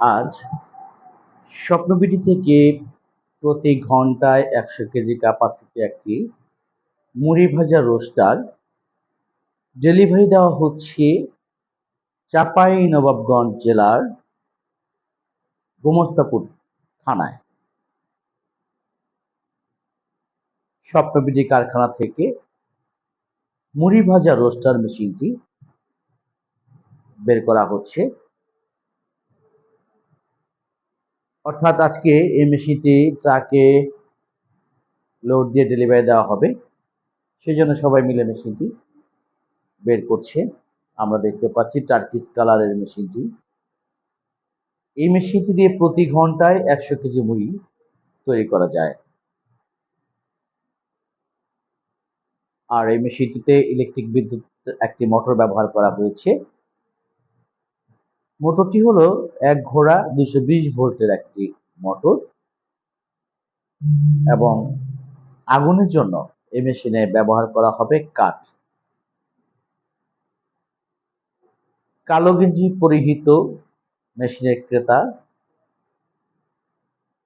আজ স্বপ্নবিডি থেকে প্রতি ঘন্টায় একশো কেজি ক্যাপাসিটি একটি মুড়ি ভাজা রোস্টার ডেলিভারি দেওয়া হচ্ছে চাপাই নবাবগঞ্জ জেলার গোমস্তাপুর থানায়। স্বপ্নবিডি কারখানা থেকে মুড়ি ভাজা রোস্টার মেশিনটি বের করা হচ্ছে। অর্থাৎ আজকে এই মেশিনটি ট্রাকে লোড দিয়ে ডেলিভারি দেওয়া হবে। সেই জন্য সবাই মিলে মেশিনটি বের করছে। আমরা দেখতে পাচ্ছি টার্কিস কালারের মেশিনটি। এই মেশিনটি দিয়ে প্রতি ঘন্টায় একশো কেজি মুড়ি তৈরি করা যায়। আর এই মেশিনটিতে ইলেকট্রিক বিদ্যুৎ একটি মোটর ব্যবহার করা হয়েছে। মোটরটি হলো এক ঘোড়া দুশো বিশ ভোল্টের একটি মোটর। এবং আগুনের জন্য এই মেশিনে ব্যবহার করা হবে কাঠ। কালো গেঞ্জি পরিহিত মেশিনের ক্রেতা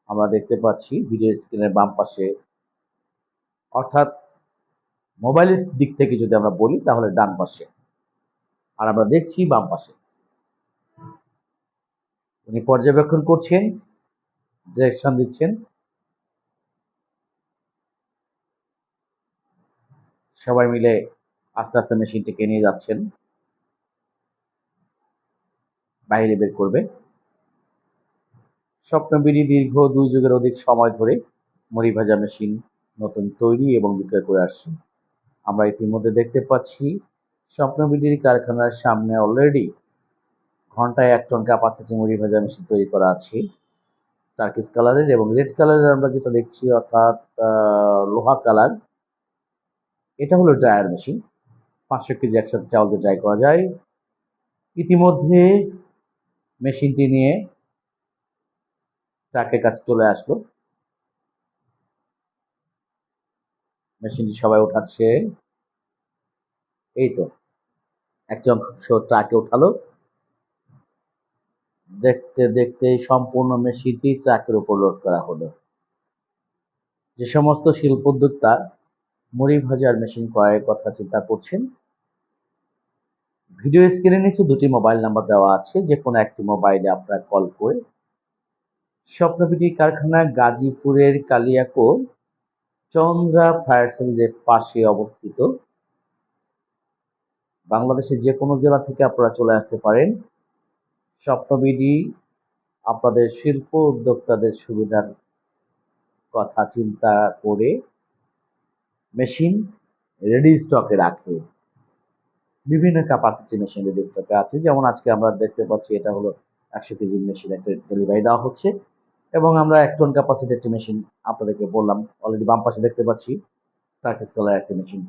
আমরা দেখতে পাচ্ছি ভিডিও স্ক্রিনের বাম পাশে। অর্থাৎ মোবাইলের দিক থেকে যদি আমরা বলি তাহলে ডান পাশে। আর আমরা দেখছি বাম পাশে। উনি পর্যবেক্ষণ করছেন, ডিরেকশন দিচ্ছেন। সবাই মিলে আস্তে আস্তে মেশিনটিকে নিয়ে যাচ্ছেন। বাইরে বের করবে। স্বপ্নবিড়ি দীর্ঘ দুই যুগের অধিক সময় ধরে মুড়ি ভাজা মেশিন নতুন তৈরি এবং বিক্রয় করে আসছে। আমরা ইতিমধ্যে দেখতে পাচ্ছি স্বপ্নবিডির কারখানার সামনে অলরেডি ঘন্টায় এক টন ক্যাপাসিটি মুড়ি ভাজা মেশিন তৈরি করা আছে। টার্কিস কালারের এবং রেড কালারের আমরা যেটা দেখছি, অর্থাৎ লোহা কালার এটা হলো ড্রায়ার মেশিন পাঁচশো কেজি একসাথে চাউল দিয়ে ড্রাই করা যায়। ইতিমধ্যে মেশিনটি নিয়ে ট্রাকের কাছে চলে আসলো। মেশিনটি সবাই উঠাচ্ছে। এই তো একটি অংশ ট্রাকে উঠালো। দেখতে দেখতে সম্পূর্ণ মেশিনটি ট্রাকের উপর লোড করা হলো। যে সমস্ত শিল্প উদ্যোক্তা মুড়ি ভাজার মেশিন ক্রয়ের কথা চিন্তা করছেন ভিডিও স্ক্রিনে নিচে দুটি মোবাইল নাম্বার দেওয়া আছে, যে কোনো একটি মোবাইলে আপনারা কল করে স্বপ্নবিটি কারখানা গাজীপুরের কালিয়াকোর চন্দ্রা ফায়ার সার্ভিসের পাশে অবস্থিত। বাংলাদেশের যে কোনো জেলা থেকে আপনারা চলে আসতে পারেন। স্বপ্নবিডি আপনাদের শিল্প উদ্যোক্তাদের সুবিধার কথা চিন্তা করে মেশিন রেডি স্টকে রাখে। বিভিন্ন ক্যাপাসিটি মেশিন রেডি স্টকে আছে। যেমন আজকে আমরা দেখতে পাচ্ছি, এটা হলো একশো কেজি মেশিন একটা ডেলিভারি দেওয়া হচ্ছে এবং আমরা এক টন ক্যাপাসিটি একটি মেশিন আপনাদেরকে বললাম অলরেডি বাম পাশে দেখতে পাচ্ছি টার্কিস কালার একটি মেশিন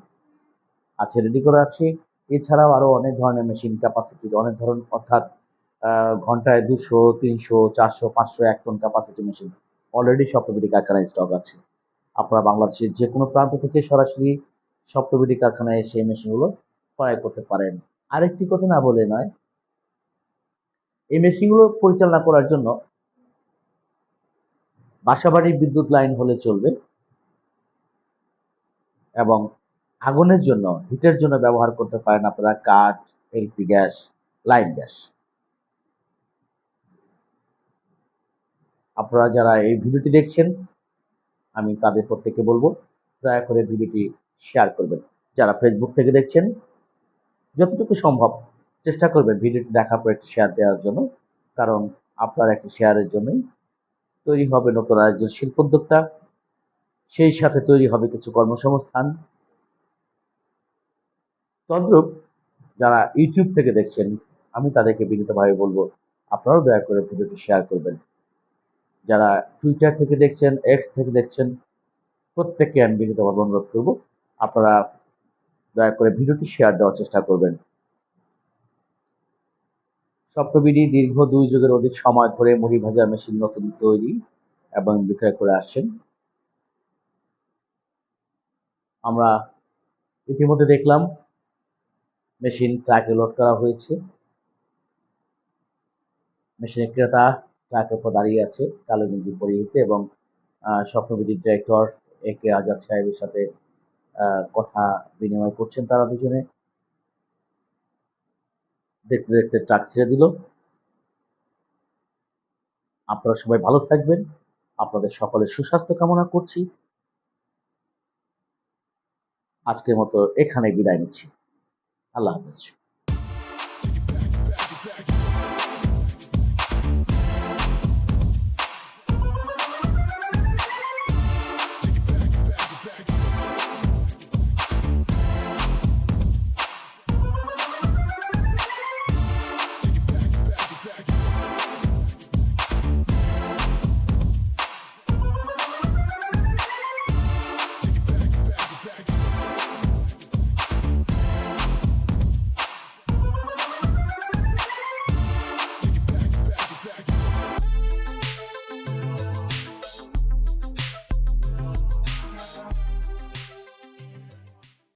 আছে রেডি করা আছে। এছাড়াও আরও অনেক ধরনের মেশিন ক্যাপাসিটির অনেক ধরন অর্থাৎ ঘন্টায় দুশো, তিনশো, চারশো, পাঁচশো, এক টন ক্যাপাসিটি মেশিন অলরেডি সপ্তবিডি কারখানায় স্টক আছে। আপনারা বাংলাদেশের যে কোনো প্রান্ত থেকে সরাসরি সপ্তবিডি কারখানায় এসে এই মেশিনগুলো ক্রয় করতে পারেন। আরেকটি কথা না বলে নয়, এই মেশিনগুলো পরিচালনা করার জন্য বাসাবাড়ির বিদ্যুৎ লাইন হলে চলবে এবং আগুনের জন্য, হিটের জন্য ব্যবহার করতে পারেন আপনারা কাঠ, এলপি গ্যাস, লাইন গ্যাস। আপনারা যারা এই ভিডিওটি দেখছেন, আমি তাদের প্রত্যেককে বলব, দয়া করে ভিডিওটি শেয়ার করবেন। যারা ফেসবুক থেকে দেখছেন, যতটুকু সম্ভব চেষ্টা করবেন ভিডিওটি দেখার পর একটি শেয়ার দেওয়ার জন্য, কারণ আপনার একটি শেয়ারের জন্যই তৈরি হবে নতুন আরেকজন শিল্পোদ্যোক্তা সেই সাথে তৈরি হবে কিছু কর্মসংস্থান। তদ্রূপ যারা ইউটিউব থেকে দেখছেন, আমি তাদেরকে বিনীতভাবে বলব, আপনারাও দয়া করে ভিডিওটি শেয়ার করবেন। যারা টুইটার থেকে দেখছেন এক্স থেকে দেখছেন, প্রত্যেককে আমি বিনীতভাবে অনুরোধ করব, আপনারা দয়া করে ভিডিওটি শেয়ার দেওয়ার চেষ্টা করবেন। সপ্তবিডি দীর্ঘ দুই যুগের অধিক সময় ধরে মুড়ি ভাজার মেশিন নতুন তৈরি এবং বিক্রয় করে আসছেন। আমরা ইতিমধ্যে দেখলাম মেশিন ট্রাকে লোড করা হয়েছে। মেশিনের ক্রেতা চাকাপা দাঁড়িয়ে আছে কালো গেঞ্জি পরিহিতে এবং আহ, স্বপ্নবিদির ডিরেক্টর এ কে আজাদ সাহেবের সাথে কথা বিনিময় করছেন তারা দুজনে। দেখতে দেখতে ট্রাক ছেড়ে দিল। আপনারা সবাই ভালো থাকবেন। আপনাদের সকলের সুস্বাস্থ্য কামনা করছি। আজকের মতো এখানে বিদায় নিচ্ছি। আল্লাহ হাফেজ।